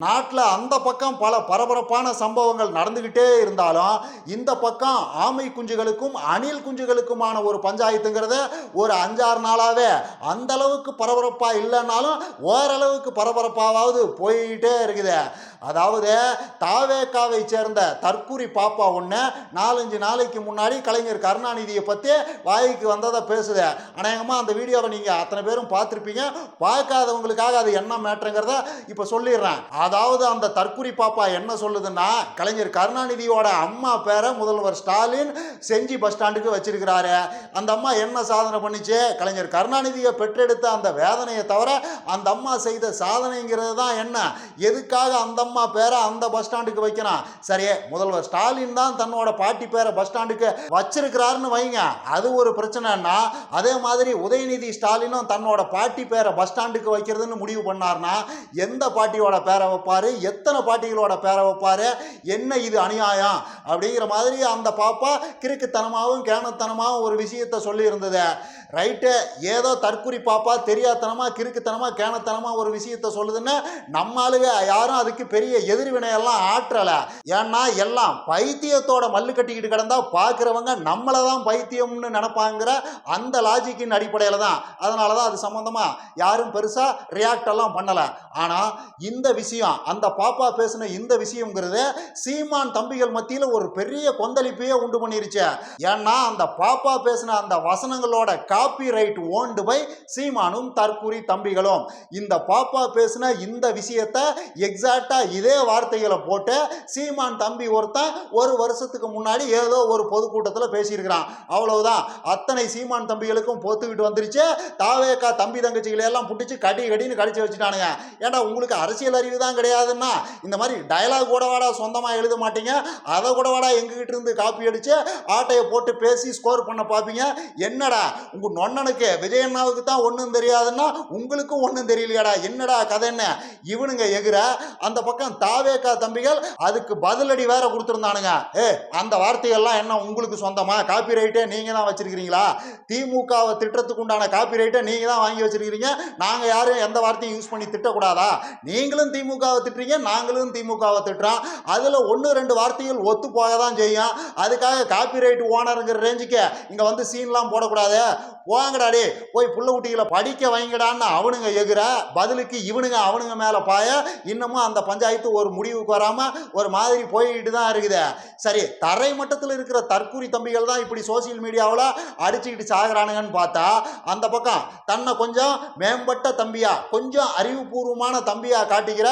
நாட்டில் அந்த பக்கம் பல பரபரப்பான சம்பவங்கள் நடந்துக்கிட்டே இருந்தாலும் இந்த பக்கம் ஆமை குஞ்சுகளுக்கும் அணில் குஞ்சுகளுக்குமான ஒரு பஞ்சாயத்துங்கிறத ஒரு அஞ்சாறு நாளாகவே அந்த அளவுக்கு பரபரப்பாக இல்லைன்னாலும் ஓரளவுக்கு பரபரப்பாவது போயிட்டே இருக்குது. அதாவது தாவேக்காவை சேர்ந்த தற்குறி பாப்பா ஒன்று நாலஞ்சு நாளைக்கு முன்னாடி கலைஞர் கருணாநிதியை பற்றி வாய்க்கு வந்ததை பேசுது. அநேகமாக அந்த வீடியோவை நீங்கள் அத்தனை பேரும் பார்த்துருப்பீங்க. பார்க்காதவங்களுக்காக அது என்ன மேட்ருங்கிறத இப்போ சொல்லிடுறேன். அதாவது அந்த தற்குறி பாப்பா என்ன சொல்லுதுன்னா கலைஞர் கருணாநிதியோட அம்மா பேரை முதல்வர் ஸ்டாலின் செஞ்சி பஸ் ஸ்டாண்டுக்கு வச்சிருக்கிறாரு. அந்த அம்மா என்ன சாதனை பண்ணிச்சு? கலைஞர் கருணாநிதியை பெற்றெடுத்த அந்த வேதனையை தவிர அந்த அம்மா செய்த சாதனைங்கிறது தான் என்ன? எதுக்காக அந்த அம்மா பேரை அந்த பஸ் ஸ்டாண்டுக்கு வைக்கணும். சரி முதல்வர் ஸ்டாலின் தான் தன்னோட பாட்டி பேரை பஸ் ஸ்டாண்டுக்கு வச்சிருக்கிறாருன்னு வைங்க. அது ஒரு பிரச்சனைன்னா அதே மாதிரி உதயநிதி ஸ்டாலினும் தன்னோட பாட்டி பேரை பஸ் ஸ்டாண்டுக்கு வைக்கிறதுன்னு முடிவு பண்ணார்னா எந்த பாட்டியோட பேரை வைப்பாரு? எத்தனை பாட்டிகளோட பேரை வைப்பாரு? என்ன இது அநியாயம்? அப்படிங்கிற மாதிரி அந்த பாப்பா கிறுக்குத்தனமாகவும் கேனத்தனமாகவும் ஒரு விஷயத்த சொல்லியிருந்தது. ரைட்டு ஏதோ தற்குறி பாப்பா தெரியாதனமாக கிறுக்குத்தனமாக கேனத்தனமாக ஒரு விஷயத்தை சொல்லுதுன்னு நம்ம யாரும் அதுக்கு பெரிய எதிர்வினையெல்லாம் ஆற்றலை. ஏன்னா எல்லாம் பைத்தியத்தோட மல்லு கட்டிக்கிட்டு கிடந்தா பார்க்குறவங்க நம்மளை தான் பைத்தியம்னு நினப்பாங்கிற அந்த லாஜிக்கின் அடிப்படையில் தான். அதனால தான் அது சம்மந்தமாக யாரும் பெருசாக ரியாக்ட் எல்லாம் பண்ணலை. ஆனால் இந்த விஷயம் அந்த பாப்பா பேசின இந்த விஷயங்கிறது சீமான் தம்பிகள் மத்தியில் ஒரு ஒரு பெரிய கொந்தளிப்பையே உண்டு பண்ணிருச்சு. ஏன்னா அந்த பாப்பா பேசின அந்த வசனங்களோட காப்பி ரைட் ஓன்டு பை சீமானும் தற்குறி தம்பிகளும். இந்த பாப்பா பேசின இந்த விஷயத்த எக்ஸாக்டா இதே வார்த்தைகளை போட்டு சீமான் தம்பி ஒருத்தன் ஒரு வருஷத்துக்கு முன்னாடி ஏதோ ஒரு பொதுக்கூட்டத்தில் பேசியிருக்கிறான். அவ்வளவுதான். அத்தனை சீமான் தம்பிகளுக்கும் பொத்துக்கிட்டு வந்துருச்சு. தாவேக்கா தம்பி தங்கச்சிகளை எல்லாம் புட்டிச்சு கடி கடின்னு கடிச்சு வச்சுட்டானுங்க. ஏன்னா உங்களுக்கு அரசியல் அறிவு தான் கிடையாதுன்னா இந்த மாதிரி டயலாக் கூட வாடா சொந்தமாக எழுத மாட்டீங்க. அதை கூட வாடா எங்ககிட்ட இருந்து காப்பி அடிச்சு ஆட்டையை போட்டு பேசி ஸ்கோர் பண்ண பார்ப்பீங்க என்னடா உங்க நொன்னனுக்கு விஜயண்ணாவுக்கு தான் ஒன்றும் தெரியாதுன்னா உங்களுக்கும் ஒன்றும் தெரியலையாடா. என்னடா கதை என்ன? இவனுங்க எகிற அந்த பக்கம் தாவேக்கா தம்பிகள் அதுக்கு பதிலடி வேற கொடுத்துருந்தானுங்க. ஏ அந்த வார்த்தைகள்லாம் என்ன உங்களுக்கு சொந்தமா? காப்பி ரைட்டே நீங்க தான் வச்சிருக்கிறீங்களா? திமுகவை திட்டத்துக்கு உண்டான காப்பி ரைட்டை நீங்க தான் வாங்கி வச்சிருக்கிறீங்க. நாங்க யாரும் எந்த வார்த்தையும் யூஸ் பண்ணி திட்டக்கூடாதா? நீங்களும் திமுகவை திட்டுறீங்க நாங்களும் திமுகவை திட்டுறோம். அதுல ஒன்று ரெண்டு வார்த்தைகள் ஒத்து போக தான் செய்யும். அதுக்காக காப்பி ரைட் ஓனருங்கிற ரேஞ்சுக்கு இங்கே வந்து சீன்லாம் போடக்கூடாது. போங்கடாடி போய் புள்ள குட்டிகளை படிக்க வைங்கடான்னு அவனுங்க எகிற பதிலுக்கு இவனுங்க அவனுங்க மேலே பாய. இன்னமும் அந்த பஞ்சாயத்து ஒரு முடிவுக்கு வராமல் ஒரு மாதிரி போயிட்டு தான் இருக்குது. சரி தரை மட்டத்தில் இருக்கிற தற்கூரி தம்பிகள் தான் இப்படி சோசியல் மீடியாவில் அடிச்சுக்கிட்டு சாகிறானுங்கன்னு பார்த்தா அந்த பக்கம் தன்னை கொஞ்சம் மேம்பட்ட தம்பியா கொஞ்சம் அறிவுபூர்வமான தம்பியா காட்டிக்கிற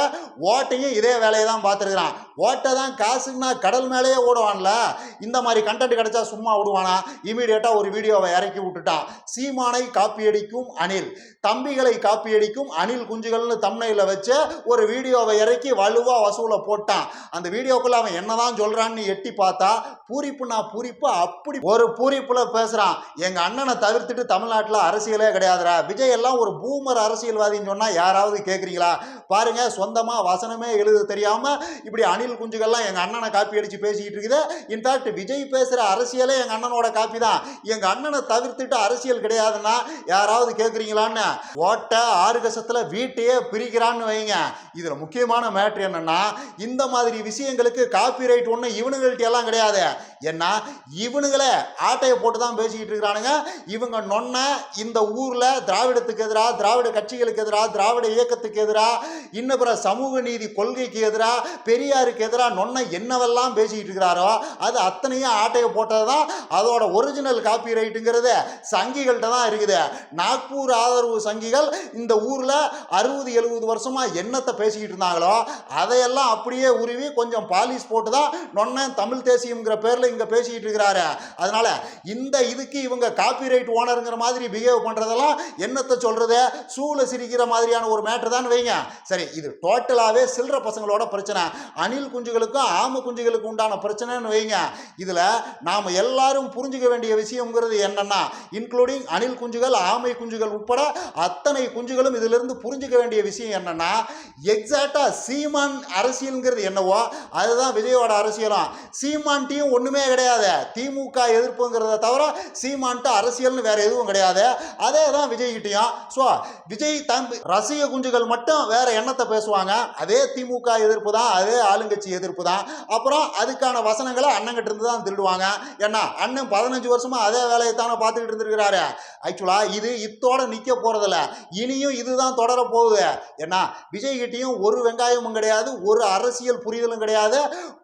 ஓட்டையும் இதே வேலையை தான் பார்த்துருக்குறான். ஓட்டை தான் காசுன்னா கடல் மேலேயே ஓடுவான்ல? இந்த மாதிரி கண்டென்ட் கிடைச்சா சும்மா விடுவானா? இமீடியட்டாக ஒரு வீடியோவை இறக்கி விட்டுட்டான் சீமானை காப்பியடிக்கும் அணில் தம்பிகளை காப்பியடிக்கும் அணில் குஞ்சுகள்னு தம்னையில் வச்சு ஒரு வீடியோவை இறக்கி வலுவாக வசூலை போட்டான். அந்த வீடியோக்குள்ள அவன் என்னதான் சொல்றான்னு எட்டி பார்த்தா பூரிப்புனா பூரிப்பு அப்படி ஒரு பூரிப்புல பேசுறான். எங்க அண்ணனை தவிர்த்துட்டு தமிழ்நாட்டில் அரசியலே கிடையாதுடா. விஜய் எல்லாம் ஒரு பூமர் அரசியல்வாதின்னு சொன்னா யாராவது கேட்குறீங்களா பாருங்க சொந்தமா வசனமே எழுத தெரியாம இப்படி அணில் குஞ்சுகள்லாம் எங்க அண்ணனை காப்பி அடிச்சு பேசிக்கிட்டு இருக்குது இன்ஃபேக்ட் விஜய் பேசுற அரசியலே எங்கள் அண்ணனோட காப்பி தான். எங்க அண்ணனை தவிர்த்துட்டு அரசியல் கிடையாதுன்னா யாராவது கேட்குறீங்களான்னு ஓட்டை ஆறு கசத்துல வீட்டையே பிரிக்கிறான்னு வைங்க. இதில் முக்கியமான மேட்ரு என்னன்னா இந்த மாதிரி விஷயங்களுக்கு காப்பி ரைட் ஒன்று இவனுங்கள்ட்ட எல்லாம் கிடையாது. ஏன்னா இவனுங்களே ஆட்டையை போட்டு தான் பேசிக்கிட்டு இருக்கிறானுங்க இவங்க நொன்ன இந்த ஊரில் திராவிடத்துக்கு எதிராக திராவிட கட்சிகளுக்கு எதிராக திராவிட இயக்கத்துக்கு எதிராக இன்னும் பிற சமூக நீதி கொள்கைக்கு எதிராக பெரியாருக்கு எதிராக நொன்ன என்னவெல்லாம் பேசிக்கிட்டு இருக்கிறாரோ அது அத்தனையும் ஆட்டையை போட்டது தான் அதோட ஒரிஜினல் காப்பி ரைட்டுங்கிறது சங்கிகள்கிட்ட தான் இருக்குது. நாக்பூர் ஆதரவு சங்கிகள் இந்த ஊரில் அறுபது எழுபது வருஷமா என்னத்தை பேசிக்கிட்டு இருந்தாங்களோ அதையெல்லாம் அப்படியே உருவி கொஞ்சம் பாலிஷ் போட்டு தான் நொன்ன தமிழ் தேசியம்ங்கிற பேரில் இங்கே பேசிக்கிட்டு இருக்கிறாரு. அதனால இந்த இதுக்கு இவங்க காப்பி ரைட் ஓனருங்கிற மாதிரி பிஹேவ் பண்ணுறதெல்லாம் என்னத்தை சொல்கிறது சூளை சிரிக்கிற மாதிரியான ஒரு மேட்ரு தான் வைங்க. சரி இது டோட்டலாகவே சில்லற பசங்களோட பிரச்சனை. அணில் குஞ்சுகளுக்கும் ஆம குஞ்சுகளுக்கும் உண்டான பிரச்சனைன்னு வைங்க. இதில் நாம் எல்லாரும் புரிஞ்சுக்க வேண்டிய விஷயங்கிறது என்னென்னா இன்க்ளூடிங் அணில் குஞ்சுகள் ஆமை குஞ்சுகள் உட்பட அத்தனை குஞ்சுகளும் இதிலிருந்து புரிஞ்சுக்க வேண்டிய விஷயம் என்னன்னா எக்ஸாக்டாக சீமான் அரசியல்ங்கிறது என்னவோ அதுதான் விஜயோட அரசியலும் சீமான்ட்டையும் ஒன்றுமே கிடையாது. திமுக எதிர்ப்புங்கிறத தவிர சீமான்ட்டு அரசியல்னு வேற எதுவும் கிடையாது. அதே தான் விஜய்கிட்டையும். ஸோ விஜய் தம்பி ரசிக குஞ்சுகள் மட்டும் வேற எண்ணத்தை பேசுவாங்க. அதே திமுக எதிர்ப்பு தான் அதே ஆளுங்கட்சி எதிர்ப்பு தான். அப்புறம் அதுக்கான வசனங்களை அண்ணங்கிட்ட இருந்து தான் திருடுவாங்க. ஏன்னா அண்ணன் பதினஞ்சு வருஷமா அதே வேலையை தானே பார்த்துக்கிட்டு இருந்திருக்கிறாரு. ஆக்சுவலா இது இத்தோட நிற்க போறதில்ல. இனியும் இதுதான் தொடர போகுது. ஏன்னா விஜய் ஒரு வெங்காயமும் கிடையாது ஒரு அரசியல் புரிதலும் கிடையாது.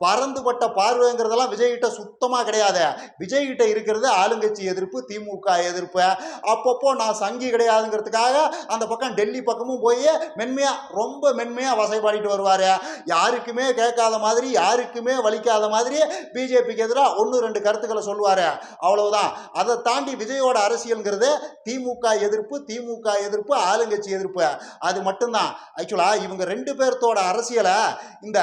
பறந்துபட்ட பார்வைங்கிறதெல்லாம் விஜய் கிட்ட சுத்தமாக கிடையாது. விஜய் கிட்ட இருக்கிறது ஆளுங்கட்சி எதிர்ப்பு திமுக எதிர்ப்பு. அப்பப்போ நான் சங்கி கிடையாதுங்கிறதுக்காக அந்த பக்கம் டெல்லி பக்கமும் போய் மென்மையா ரொம்ப மென்மையா வசைப்பாடிட்டு வருவாரு. யாருக்குமே கேட்காத மாதிரி யாருக்குமே வலிக்காத மாதிரி பிஜேபிக்கு எதிராக ஒன்று ரெண்டு கருத்துக்களை சொல்லுவார். அவ்வளவுதான். அதை தாண்டி விஜயோட அரசியல்ங்கிறது திமுக எதிர்ப்பு திமுக எதிர்ப்பு ஆளுங்கட்சி எதிர்ப்பு. அது மட்டும்தான். ஆக்சுவலா இவங்க ரெண்டு பேர்த்தோட அரசியலை இந்த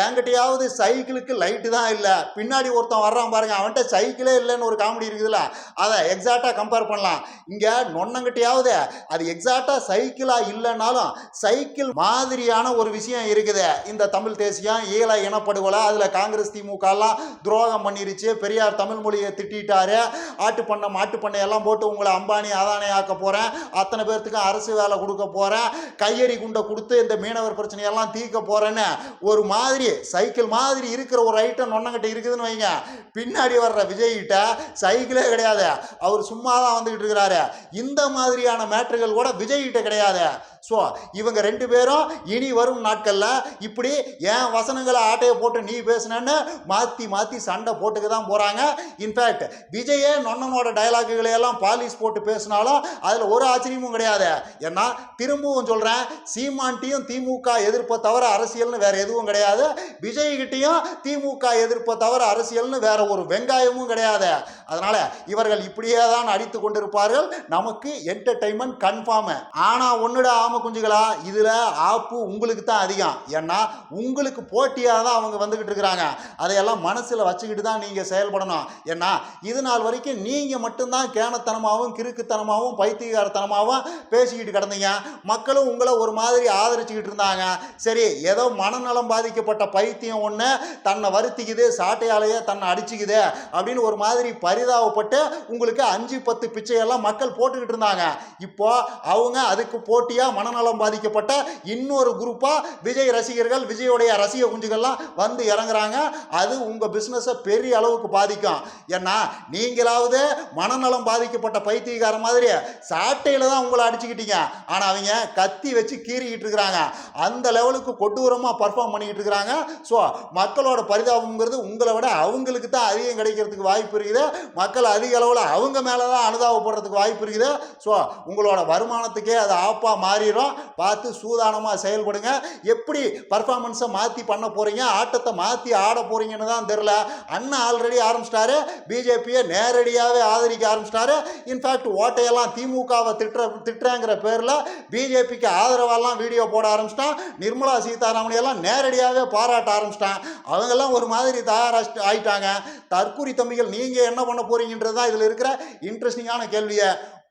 என்கிட்டயாவது சைக்கிளுக்கு லைட்டு தான் இல்லை. பின்னாடி ஒருத்தன் வர்றான் பாருங்க அவன்கிட்ட சைக்கிளே இல்லைன்னு ஒரு காமெடி இருக்குதுல்ல. அதை எக்ஸாக்டாக கம்பேர் பண்ணலாம். இங்கே நொன்னங்கிட்டையாவது அது எக்ஸாக்டாக சைக்கிளாக இல்லைனாலும் சைக்கிள் மாதிரியான ஒரு விஷயம் இருக்குது. இந்த தமிழ் தேசியம் ஈழ இனப்படுகொலை அதில் காங்கிரஸ் திமுகலாம் துரோகம் பண்ணிருச்சு. பெரியார் தமிழ் மொழியை திட்டாரு. ஆட்டு பண்ணை மாட்டு பண்ணை எல்லாம் போட்டு உங்களை அம்பானி ஆதானை ஆக்க போகிறேன் அத்தனை பேர்த்துக்கும் அரசு வேலை கொடுக்க போகிறேன் கையெறி குண்டை கொடுத்து இந்த மீனவர் பிரச்சனையெல்லாம் தீர்க்க போகிறேன்னு ஒரு மாதிரி சைக்கிள் மாதிரி இருக்கிற ஒரு ஐட்டம் நொன்னங்கிட்ட இருக்குதுன்னு வைங்க. பின்னாடி வர்ற விஜய்கிட்ட சைக்கிளே கிடையாது. அவர் சும்மா தான் வந்துக்கிட்டு இருக்கிறாரு. இந்த மாதிரியான மேட்ருகள் கூட விஜய்கிட்ட கிடையாது. ஸோ இவங்க ரெண்டு பேரும் இனி வரும் நாட்களில் இப்படி என் வசனங்களை ஆட்டையை போட்டு நீ பேசுனேன்னு மாற்றி மாற்றி சண்டை போட்டுக்க தான் போகிறாங்க இன்ஃபேக்ட் விஜயே நொன்னனோட டயலாக்குகளை எல்லாம் பாலிஷ் போட்டு பேசினாலும் அதில் ஒரு ஆச்சரியமும் கிடையாது. ஏன்னா திரும்பவும் சொல்கிறேன் சீமான்ட்டியும் திமுக எதிர்ப்பை தவிர அரசியல்னு வேற எதுவும் கிடையாது. விஜய்கிட்டையும் திமுக எதிர்ப்பை தவிர அரசியல்னு வேற ஒரு வெங்காயமும் கிடையாது. அதனால இவர்கள் இப்படியே தான் அடித்து கொண்டிருப்பார்கள். நமக்கு என்டர்டைன்மெண்ட் கன்ஃபார்ம் ஆனால் ஒன்னுட ஆம குஞ்சுகளா? இதில் ஆப்பு உங்களுக்கு தான் அதிகம். ஏன்னா உங்களுக்கு போட்டியாக தான் அவங்க வந்துக்கிட்டு இருக்கிறாங்க. அதையெல்லாம் மனசில் வச்சுக்கிட்டு தான் நீங்கள் செயல்படணும். ஏன்னா இது நாள் வரைக்கும் நீங்கள் மட்டும்தான் கேனத்தனமாகவும் கிறுக்குத்தனமாகவும் பைத்தியகாரத்தனமாகவும் பேசிக்கிட்டு கிடந்தீங்க. மக்களும் உங்களை ஒரு மாதிரி ஆதரிச்சுக்கிட்டு இருந்தாங்க. சரி ஏதோ மனநலம் பாதிக்கப்பட்ட பைத்தியம் ஒன்று தன்னை வருத்திக்குது சாட்டையாலேயே தன்னை அடிச்சுக்குது அப்படின்னு ஒரு மாதிரி பரிதாபப்பட்டு உங்களுக்கு அஞ்சு பத்து பிச்சையெல்லாம் மக்கள் போட்டுக்கிட்டு இருந்தாங்க. இப்போ அவங்க அதுக்கு போட்டியாக மனநலம் பாதிக்கப்பட்ட இன்னொரு குரூப்பாக விஜய் ரசிகர்கள் விஜயோடைய ரசிக குஞ்சுகள்லாம் வந்து இறங்குறாங்க. அது உங்கள் பிஸ்னஸை பெரிய அளவுக்கு பாதிக்கும். ஏன்னா நீங்களாவது மனநலம் பாதிக்கப்பட்ட பைத்தியக்கார மாதிரி சாட்டையில் தான் உங்களை அடிச்சுக்கிட்டீங்க. ஆனால் அவங்க கத்தி வச்சு கீறிக்கிட்டு இருக்கிறாங்க. அந்த லெவலுக்கு கொடூரமாக பர்ஃபார்ம் பண்ணிக்கிட்டு இருக்கிறாங்க. ஸோ மக்களோட பரிதாபங்கிறது உங்களை விட அவங்களுக்கு தான் அதிகம் கிடைக்கிறதுக்கு வாய்ப்பு இருக்குது. மக்கள் அதிக அளவில் அவங்க மேலே தான் அனுதாபப்படுறதுக்கு வாய்ப்பு இருக்குது. ஸோ உங்களோட வருமானத்துக்கே அது ஆப்பாக மாறிடும். பார்த்து சூதானமாக செயல்படுங்க. எப்படி பர்ஃபார்மன்ஸை மாற்றி பண்ண போகிறீங்க ஆட்டத்தை மாற்றி ஆட போகிறீங்கன்னு தான் தெரில அண்ணன் ஆல்ரெடி ஆரம்பிச்சிட்டாரு. பிஜேபியை நேரடியாகவே ஆதரிக்க ஆரம்பிச்சிட்டாரு. இன்ஃபேக்ட் ஓட்டையெல்லாம் திமுகவை திட்டுற திட்டுறேங்கிற பேரில் பிஜேபிக்கு ஆதரவெல்லாம் வீடியோ போட ஆரம்பிச்சிட்டான். நிர்மலா சீதாராமன் எல்லாம் நேரடியாகவே பாராட்ட ஆரம்பிச்சிட்டான். அவங்கெல்லாம் ஒரு மாதிரி தயாராக ஆயிட்டாங்க. தற்கூரி தம்பிகள் நீங்கள் என்ன பண்ண போறீங்கன்றது தான் இதில் இருக்கிற இன்ட்ரெஸ்டிங்கான கேள்வியை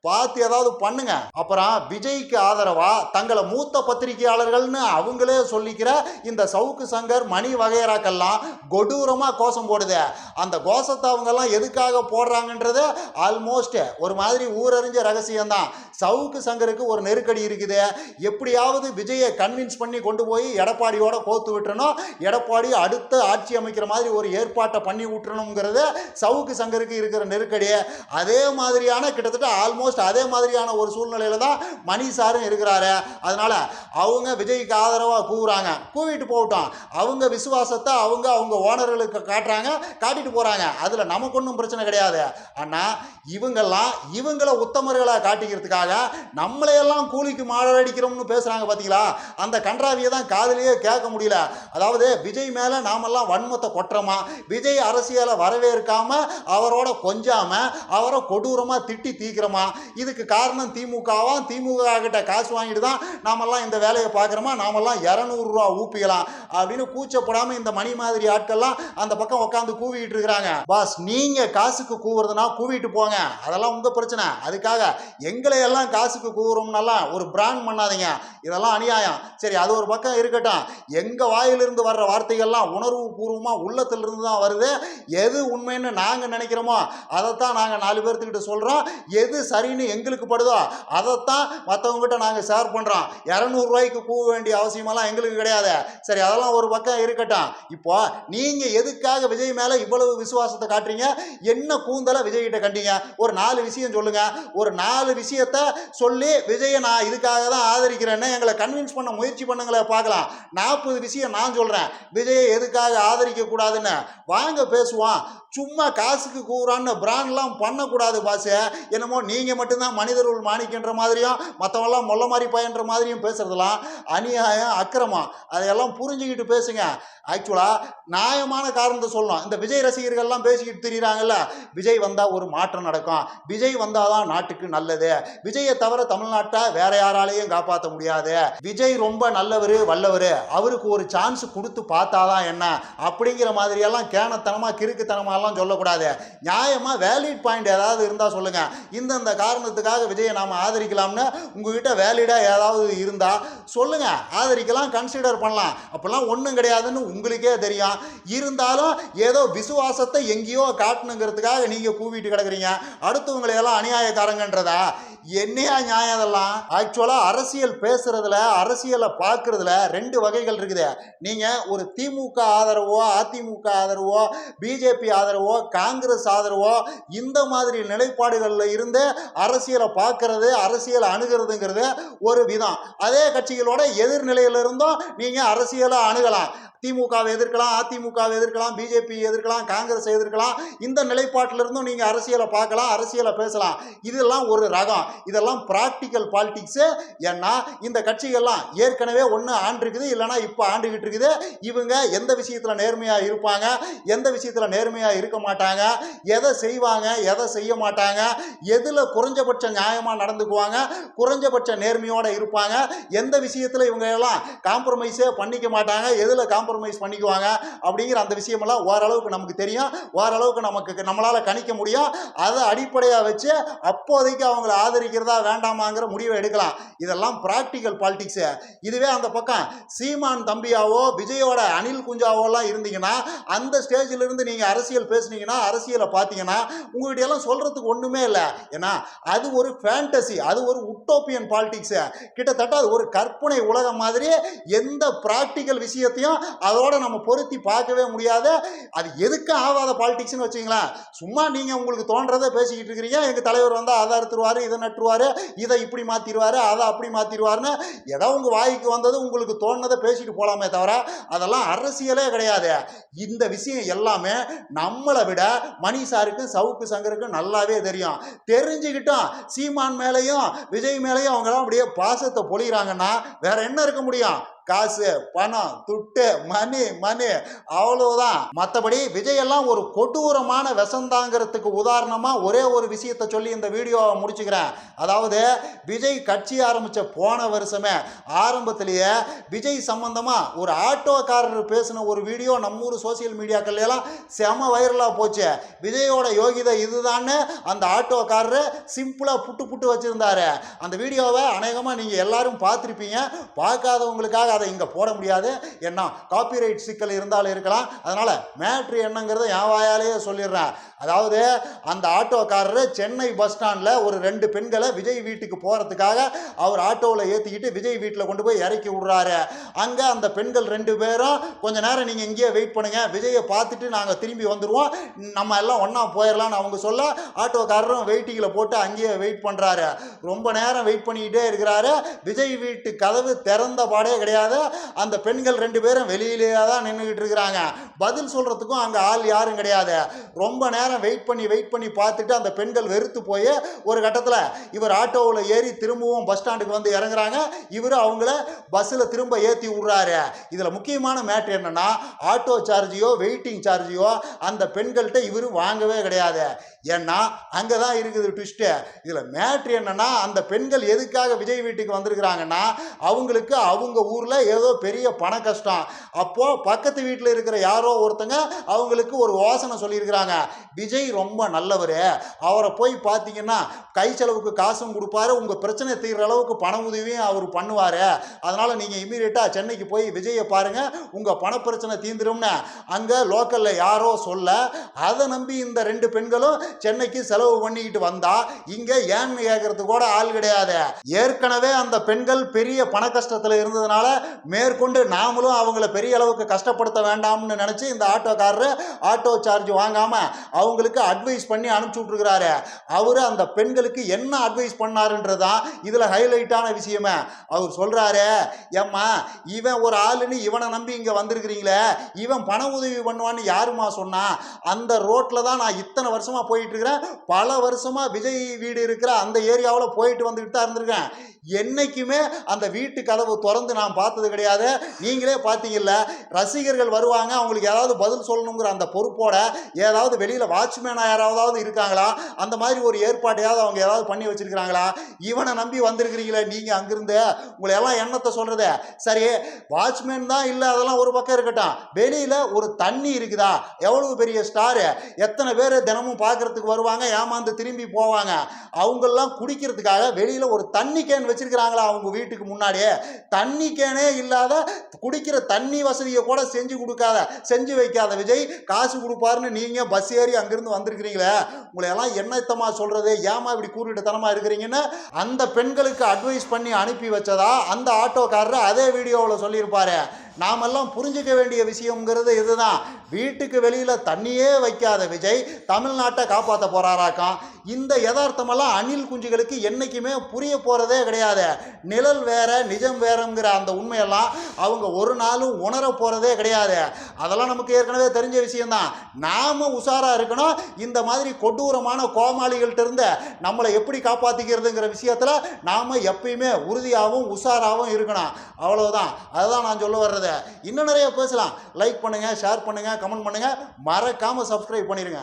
பார்த்து ஏதாவது பண்ணுங்க. அப்புறம் விஜய்க்கு ஆதரவா? தங்களை மூத்த பத்திரிகையாளர்கள்னு அவங்களே சொல்லிக்கிற இந்த சவுக்கு சங்கர் மணி வகையறாக்கெல்லாம் கொடூரமா கோஷம் போடுது. அந்த கோஷத்தை அவங்கெல்லாம் எதுக்காக போடுறாங்கன்றது ஆல்மோஸ்ட் ஒரு மாதிரி ஊரறிஞ்ச ரகசியம்தான். சவுக்கு சங்கருக்கு ஒரு நெருக்கடி இருக்குது. எப்படியாவது விஜயை கன்வின்ஸ் பண்ணி கொண்டு போய் எடப்பாடியோட கோத்து விட்டுறணும். எடப்பாடி அடுத்த ஆட்சி அமைக்கிற மாதிரி ஒரு ஏற்பாட்டை பண்ணி விட்டுறணுங்கிறது சவுக்கு சங்கருக்கு இருக்கிற நெருக்கடி அதே மாதிரியான கிட்டத்தட்ட ஆல்மோஸ்ட் அதே மாதிரியான ஒரு சூழ்நிலையில தான் மணி சாரும் இருக்கிறாரு. அதனால அவங்க விஜய்க்கு ஆதரவாக கூவுறாங்க. கூவிட்டு போகட்டும். அவங்க விசுவாசத்தை அவங்க அவங்க ஓனர்களுக்கு காட்டுறாங்க காட்டிட்டு போகிறாங்க அதில் நமக்கு ஒன்றும் பிரச்சனை கிடையாது. ஆனால் இவங்கெல்லாம் இவங்களை உத்தமர்களை காட்டிக்கிறதுக்காக நம்மளையெல்லாம் கூலிக்கு மாடடிக்கிறோம்னு பேசுகிறாங்க பார்த்தீங்களா அந்த கன்றாவியை தான் காதுலயே கேட்க முடியல. அதாவது விஜய் மேலே நாமெல்லாம் வன்மத்தை கொட்டுறோமா? விஜய் அரசியலை வரவேற்காமல் அவரோட கொஞ்சாம அவரை கொடூரமாக திட்டி தீக்கிறோமா? இதுக்கு காரணம் திமுகவா திமுக கிட்ட காசு வாங்கிட்டு தான் நாமெல்லாம் இந்த வேலையை பார்க்குறோமா? நாமெல்லாம் இரநூறுவா ஊப்பிக்கலாம் அப்படின்னு கூச்சப்படாமல் இந்த மணி மாதிரி ஆட்கள்லாம் அந்த பக்கம் உட்காந்து கூவிட்டு இருக்கிறாங்க. பாஸ் நீங்கள் காசுக்கு கூவுறதுனா கூவிட்டு போங்க. அதெல்லாம் உங்கள் பிரச்சனை. அதுக்காக எங்களை எல்லாம் காசுக்கு கூவுறோம்னாலாம் ஒரு பிராண்ட் பண்ணாதீங்க. இதெல்லாம் அநியாயம். சரி அது ஒரு பக்கம் இருக்கட்டும். எங்கள் வாயிலிருந்து வர்ற வார்த்தைகள்லாம் உணர்வு பூர்வமாக உள்ளத்திலிருந்து தான் வருது. எது உண்மைன்னு நாங்கள் நினைக்கிறோமோ அதைத்தான் நாங்கள் நாலு பேர்த்துக்கிட்ட சொல்கிறோம் எது சரி சரின்னு எங்களுக்கு படுதோ? அதைத்தான் மற்றவங்ககிட்ட நாங்கள் ஷேர் பண்ணுறோம் இரநூறுவாய்க்கு கூவ வேண்டிய அவசியமெல்லாம் எங்களுக்கு கிடையாது. சரி அதெல்லாம் ஒரு பக்கம் இருக்கட்டும். இப்போ நீங்கள் எதுக்காக விஜய் மேலே இவ்வளவு விசுவாசத்தை காட்டுறீங்க? என்ன கூந்தலை விஜய்கிட்ட கண்டீங்க? ஒரு நாலு விஷயம் சொல்லுங்க. ஒரு நாலு விஷயத்த சொல்லி விஜயை நான் இதுக்காக தான் ஆதரிக்கிறேன்னு எங்களை கன்வின்ஸ் பண்ண முயற்சி பண்ணுங்களேன் பார்க்கலாம். நாற்பது விஷயம் நான் சொல்கிறேன் விஜயை எதுக்காக ஆதரிக்க கூடாதுன்னு வாங்க பேசுவோம். சும்மா காசுக்கு கூறான்னு பிராண்ட்லாம் பண்ணக்கூடாது பாசு. என்னமோ நீங்கள் மட்டும்தான் மனிதர்கள் மாணிக்கின்ற மாதிரியும் மற்றவெல்லாம் மொல்ல மாதிரி பயன்ற மாதிரியும் பேசுறதெல்லாம் அநியாயம் அக்கிரமம். அதையெல்லாம் புரிஞ்சுக்கிட்டு பேசுங்க. ஆக்சுவலாக நியாயமான காரணத்தை சொல்லணும். இந்த விஜய் ரசிகர்கள்லாம் பேசிக்கிட்டு திரியிறாங்கல்ல விஜய் வந்தால் ஒரு மாற்றம் நடக்கும். விஜய் வந்தால் தான் நாட்டுக்கு நல்லது. விஜயை தவிர தமிழ்நாட்டை வேற யாராலையும் காப்பாற்ற முடியாது. விஜய் ரொம்ப நல்லவர் வல்லவர். அவருக்கு ஒரு சான்ஸ் கொடுத்து பார்த்தாதான் என்ன? அப்படிங்கிற மாதிரியெல்லாம் கேனத்தனமாக கிறுக்குத்தனமாக கிறுக்குத்தனமாலாம் சொல்லக்கூடாது. நியாயமாக வேலிட் பாயிண்ட் ஏதாவது இருந்தால் சொல்லுங்கள் இந்தந்த காரணத்துக்காக விஜயை நாம் ஆதரிக்கலாம்னு உங்ககிட்ட வேலிடாக ஏதாவது இருந்தால் சொல்லுங்கள் ஆதரிக்கலாம் கன்சிடர் பண்ணலாம். அப்போல்லாம் ஒன்றும் கிடையாதுன்னு உங்களுக்கே தெரியும். இருந்தாலும் ஏதோ விசுவாசத்தை எங்கேயோ காட்டணுங்கிறதுக்காக நீங்கள் கூவிட்டு கிடக்குறீங்க. அடுத்தவங்களை எல்லாம் அநியாயக்காரங்கன்றதா? என்னையா நியாயம் அதெல்லாம் ஆக்சுவலாக அரசியல் பேசுறதுல அரசியலை பார்க்கறதுல ரெண்டு வகைகள் இருக்குது. நீங்கள் ஒரு திமுக ஆதரவோ அதிமுக ஆதரவோ பிஜேபி ஆதரவோ காங்கிரஸ் ஆதரவோ இந்த மாதிரி நிலைப்பாடுகளில் இருந்து அரசியலை பார்க்கறது அரசியலை அணுகிறதுங்கிறது ஒரு விதம். அதே கட்சிகளோட எதிர்நிலையில இருந்தும் நீங்கள் அரசியலை அணுகலாம். திமுகவை எதிர்க்கலாம் அதிமுகவை எதிர்க்கலாம் பிஜேபி எதிர்க்கலாம் காங்கிரஸ் எதிர்க்கலாம். இந்த நிலைப்பாட்டிலிருந்தும் நீங்கள் அரசியலை பார்க்கலாம் அரசியலை பேசலாம். இதெல்லாம் ஒரு ரகம். இதெல்லாம் ப்ராக்டிக்கல் பாலிடிக்ஸு ஏன்னா இந்த கட்சிகள்லாம் ஏற்கனவே ஒன்று ஆண்டிருக்குது இல்லைன்னா இப்போ ஆண்டுகிட்டு இருக்குது. இவங்க எந்த விஷயத்தில் நேர்மையாக இருப்பாங்க எந்த விஷயத்தில் நேர்மையாக இருக்க மாட்டாங்க எதை செய்வாங்க எதை செய்ய மாட்டாங்க எதில் குறைஞ்சபட்ச நியாயமாக நடந்துக்குவாங்க குறைஞ்சபட்ச நேர்மையோடு இருப்பாங்க எந்த விஷயத்தில் இவங்க எல்லாம் காம்ப்ரமைஸே பண்ணிக்க மாட்டாங்க எதில் காம்ப்ரமைஸ் பண்ணிக்குவாங்க அப்படிங்கிற அந்த விஷயமெல்லாம் ஓரளவுக்கு நமக்கு தெரியும். ஓரளவுக்கு நமக்கு நம்மளால் கணிக்க முடியும். அதை அடிப்படையாக வச்சு அப்போதைக்கு அவங்கள ஆதரிக்கிறதா வேண்டாமாங்கிற முடிவை எடுக்கலாம். இதெல்லாம் ப்ராக்டிக்கல் பாலிடிக்ஸு இதுவே அந்த பக்கம் சீமான் தம்பியாவோ விஜயோட அனில் குஞ்சாவோலாம் இருந்தீங்கன்னா அந்த ஸ்டேஜிலிருந்து நீங்கள் அரசியல் பேசுனீங்கன்னா அரசியலை பார்த்தீங்கன்னா உங்கள்கிட்ட எல்லாம் சொல்கிறதுக்கு ஒன்றுமே இல்லை. ஏன்னா அது ஒரு ஃபேண்டசி அது ஒரு உட்டோப்பியன் பாலிடிக்ஸு கிட்டத்தட்ட அது ஒரு கற்பனை உலகம் மாதிரி எந்த ப்ராக்டிக்கல் விஷயத்தையும் அதோட நம்ம பொருத்தி பார்க்கவே முடியாது அது எதுக்கும் ஆகாத பாலிடிக்ஸ்னு வச்சுங்களேன் சும்மா நீங்கள் உங்களுக்கு தோன்றதை பேசிக்கிட்டு இருக்கிறீங்க எங்கள் தலைவர் வந்தால் ஆதாரத்துருவார் இதை நட்டுருவார் இதை இப்படி மாற்றிடுவார் அதை அப்படி மாற்றிடுவார்னு ஏதோ உங்கள் வாய்க்கு வந்தது உங்களுக்கு தோணுனதை பேசிட்டு போகலாமே தவிர அதெல்லாம் அரசியலே கிடையாது. இந்த விஷயம் எல்லாமே நம்மளை விட மணி சாருக்கும் சவுக்கு சங்கருக்கும் நல்லாவே தெரியும். தெரிஞ்சுக்கிட்டோம் சீமான் மேலேயும் விஜய் மேலேயும் அவங்களாம் அப்படியே பாசத்தை பொழிகிறாங்கன்னா வேற என்ன இருக்க முடியும்? காசு பணம் துட்டு மணி மணி அவ்வளவுதான். மற்றபடி விஜய் எல்லாம் ஒரு கொடூரமான விஷந்தாங்கிறதுக்கு உதாரணமாக ஒரே ஒரு விஷயத்தை சொல்லி இந்த வீடியோவை முடிச்சுக்கிறேன். அதாவது விஜய் கட்சி ஆரம்பித்த போன வருஷமே ஆரம்பத்திலேயே விஜய் சம்பந்தமாக ஒரு ஆட்டோக்காரர் பேசின ஒரு வீடியோ நம்ம ஊர் சோசியல் மீடியாக்கள் எல்லாம் செம வைரலாக போச்சு. விஜயோட யோகிதை இதுதான்னு அந்த ஆட்டோக்காரர் சிம்பிளாக புட்டு புட்டு வச்சுருந்தாரு. அந்த வீடியோவை அநேகமாக நீங்கள் எல்லாரும் பார்த்துருப்பீங்க. பார்க்காதவங்களுக்காக அதை இங்கே போட முடியாது. என்ன காப்பிரைட் சிக்கல் இருந்தாலும் இருக்கலாம். அதனால் மேட்ரு என்னங்கிறத என் வாயாலேயே சொல்லிடுறேன். அதாவது அந்த ஆட்டோக்காரர் சென்னை பஸ் ஸ்டாண்டில் ஒரு ரெண்டு பெண்களை விஜய் வீட்டுக்கு போகிறதுக்காக அவர் ஆட்டோவில் ஏற்றிக்கிட்டு விஜய் வீட்டில் கொண்டு போய் இறக்கி விட்றாரு. அங்கே அந்த பெண்கள் ரெண்டு பேரும் கொஞ்ச நேரம் நீங்கள் இங்கேயே வெயிட் பண்ணுங்கள் விஜயை பார்த்துட்டு நாங்கள் திரும்பி வந்துடுவோம் நம்ம எல்லாம் ஒன்றா போயிடலாம்னு அவங்க சொல்ல ஆட்டோக்காரரும் வெயிட்டிங்கில் போட்டு அங்கேயே வெயிட் பண்ணுறாரு ரொம்ப நேரம் வெயிட் பண்ணிக்கிட்டே இருக்கிறாரு. விஜய் வீட்டு கதவு திறந்த பாடே கிடையாது. அந்த பெண்கள் ரெண்டு பேரும் வெளியிலேயே தான் நின்றுக்கிட்டு இருக்கிறாங்க பதில் சொல்கிறதுக்கும் அங்கே ஆள் யாரும் கிடையாது. ரொம்ப நேரம் வெயிட் பண்ணி வெயிட் பண்ணி பார்த்துட்டு அந்த பெண்கள் வெறுத்து போய் ஒரு கட்டத்தில் இவர் ஆட்டோவில் ஏறி திரும்பவும் பஸ் ஸ்டாண்டுக்கு வந்து இறங்குறாங்க. இவர் அவங்கள பஸ்ஸில் திரும்ப ஏற்றி விட்றாரு. இதில் முக்கியமான மேட்ரு என்னன்னா ஆட்டோ சார்ஜையோ வெயிட்டிங் சார்ஜையோ அந்த பெண்கள்கிட்ட இவர் வாங்கவே கிடையாது. ஏன்னா அங்கே தான் இருக்குது ட்விஸ்ட்டு இதில் மேட்ரு என்னென்னா அந்த பெண்கள் எதுக்காக விஜய் வீட்டுக்கு வந்திருக்கிறாங்கன்னா அவங்களுக்கு அவங்க ஊரில் ஏதோ பெரிய பண கஷ்டம். அப்போது பக்கத்து வீட்டில் இருக்கிற யாரோ ஒருத்தங்க அவங்களுக்கு ஒரு யோசனை சொல்லியிருக்கிறாங்க. விஜய் ரொம்ப நல்லவர். அவரை போய் பார்த்தீங்கன்னா கை செலவுக்கு காசும் கொடுப்பாரு. உங்கள் பிரச்சனை தீர்ற அளவுக்கு பண உதவியும் அவர் பண்ணுவார். அதனால் நீங்கள் இமீடியட்டாக சென்னைக்கு போய் விஜயை பாருங்கள் உங்கள் பண பிரச்சனை தீந்துரும்னு. அங்கே லோக்கலில் யாரோ சொல்ல அதை நம்பி இந்த ரெண்டு பெண்களும் சென்னைக்கு செலவு பண்ணிக்கிட்டு வந்தா இங்கே ஏன்னு கேட்கறதுக்கு கூட ஆள் கிடையாது. ஏற்கனவே அந்த பெண்கள் பெரிய பண கஷ்டத்தில் இருந்ததுனால மேற்கொண்டு நாமளும் அவங்கள பெரிய அளவுக்கு கஷ்டப்படுத்த வேண்டாம்னு நினச்சி இந்த ஆட்டோக்காரரை ஆட்டோ சார்ஜ் வாங்காமல் அவங்களுக்கு அட்வைஸ் பண்ணி அனுப்பிச்சி விட்ருக்கிறாரு அவர் அந்த பெண்களுக்கு என்ன அட்வைஸ் பண்ணாருன்றதான் இதில் ஹைலைட்டான விஷயமே. அவர் சொல்கிறாரு ஏம்மா இவன் ஒரு ஆளுன்னு இவனை நம்பி இங்கே வந்திருக்கிறீங்களே இவன் பண உதவி பண்ணுவான்னு யாருமா சொன்னான் அந்த ரோட்டில் தான் நான் இத்தனை வருஷமாக போயிட்டுருக்கிறேன் பல வருஷமாக விஜய் வீடு இருக்கிற அந்த ஏரியாவில் போயிட்டு வந்துக்கிட்டு தான் இருந்திருக்கேன். என்னைக்குமே அந்த வீட்டு கதவு திறந்து நான் பார்த்தது கிடையாது. நீங்களே பார்த்தீங்கல்ல ரசிகர்கள் வருவாங்க அவங்களுக்கு ஏதாவது பதில் சொல்லணுங்கிற அந்த பொறுப்போட ஏதாவது வெளியில் வாட்ச்மேனாக யாராவது இருக்காங்களா? அந்த மாதிரி ஒரு ஏற்பாட்டையாவது அவங்க ஏதாவது பண்ணி வச்சிருக்கிறாங்களா? இவனை நம்பி வந்திருக்கிறீங்களே நீங்கள் அங்கிருந்து. உங்களை எல்லாம் எண்ணத்தை சொல்கிறது சரி வாட்ச்மேன் தான் இல்லை அதெல்லாம் ஒரு பக்கம் இருக்கட்டும். வெளியில் ஒரு தண்ணி இருக்குதா? எவ்வளவு பெரிய ஸ்டாரு எத்தனை பேர் தினமும் பார்க்கறதுக்கு வருவாங்க ஏமாந்து திரும்பி போவாங்க? அவங்கெல்லாம் குடிக்கிறதுக்காக வெளியில் ஒரு தண்ணி கேன் வச்சிருக்கிறாங்களா அவங்க வீட்டுக்கு முன்னாடியே? தண்ணிக்கேனே இல்லாத குடிக்கிற தண்ணி வசதியை கூட செஞ்சு கொடுக்காத செஞ்சு வைக்காத விஜய் காசு கொடுப்பாருன்னு நீங்கள் பஸ் ஏறி அங்கிருந்து வந்திருக்கிறீங்களே? உங்களை எல்லாம் என்னத்தமா சொல்கிறது ஏமா இப்படி கூறிட்டுத்தனமாக இருக்கிறீங்கன்னு அந்த பெண்களுக்கு அட்வைஸ் பண்ணி அனுப்பி வச்சதா? அந்த ஆட்டோக்காரர் அதே வீடியோவில் சொல்லியிருப்பாரு. நாமெல்லாம் புரிஞ்சுக்க வேண்டிய விஷயங்கிறது இதுதான். வீட்டுக்கு வெளியில் தண்ணியே வைக்காத விஜய் தமிழ்நாட்டை காப்பாற்ற போறாராக்காம். இந்த யதார்த்தமெல்லாம் அணில் குஞ்சுகளுக்கு என்றைக்குமே புரிய போகிறதே கிடையாது. கிடையாது நிழல் வேற நிஜம் வேறங்கிற அந்த உண்மையெல்லாம் அவங்க ஒரு நாளும் உணர போகிறதே கிடையாது. அதெல்லாம் நமக்கு ஏற்கனவே தெரிஞ்ச விஷயம்தான். நாம உஷாராக இருக்கணும். இந்த மாதிரி கொடூரமான கோமாளிகள்கிட்ட இருந்து நம்மளை எப்படி காப்பாற்றிக்கிறதுங்கிற விஷயத்தில் நாம் எப்பயுமே உறுதியாகவும் உஷாராகவும் இருக்கணும். அவ்வளோதான் அதுதான் நான் சொல்ல வர்றது. இன்னும் நிறைய பேசலாம். லைக் பண்ணுங்கள் ஷேர் பண்ணுங்கள் கமெண்ட் பண்ணுங்கள் மறக்காமல் சப்ஸ்கிரைப் பண்ணிடுங்க.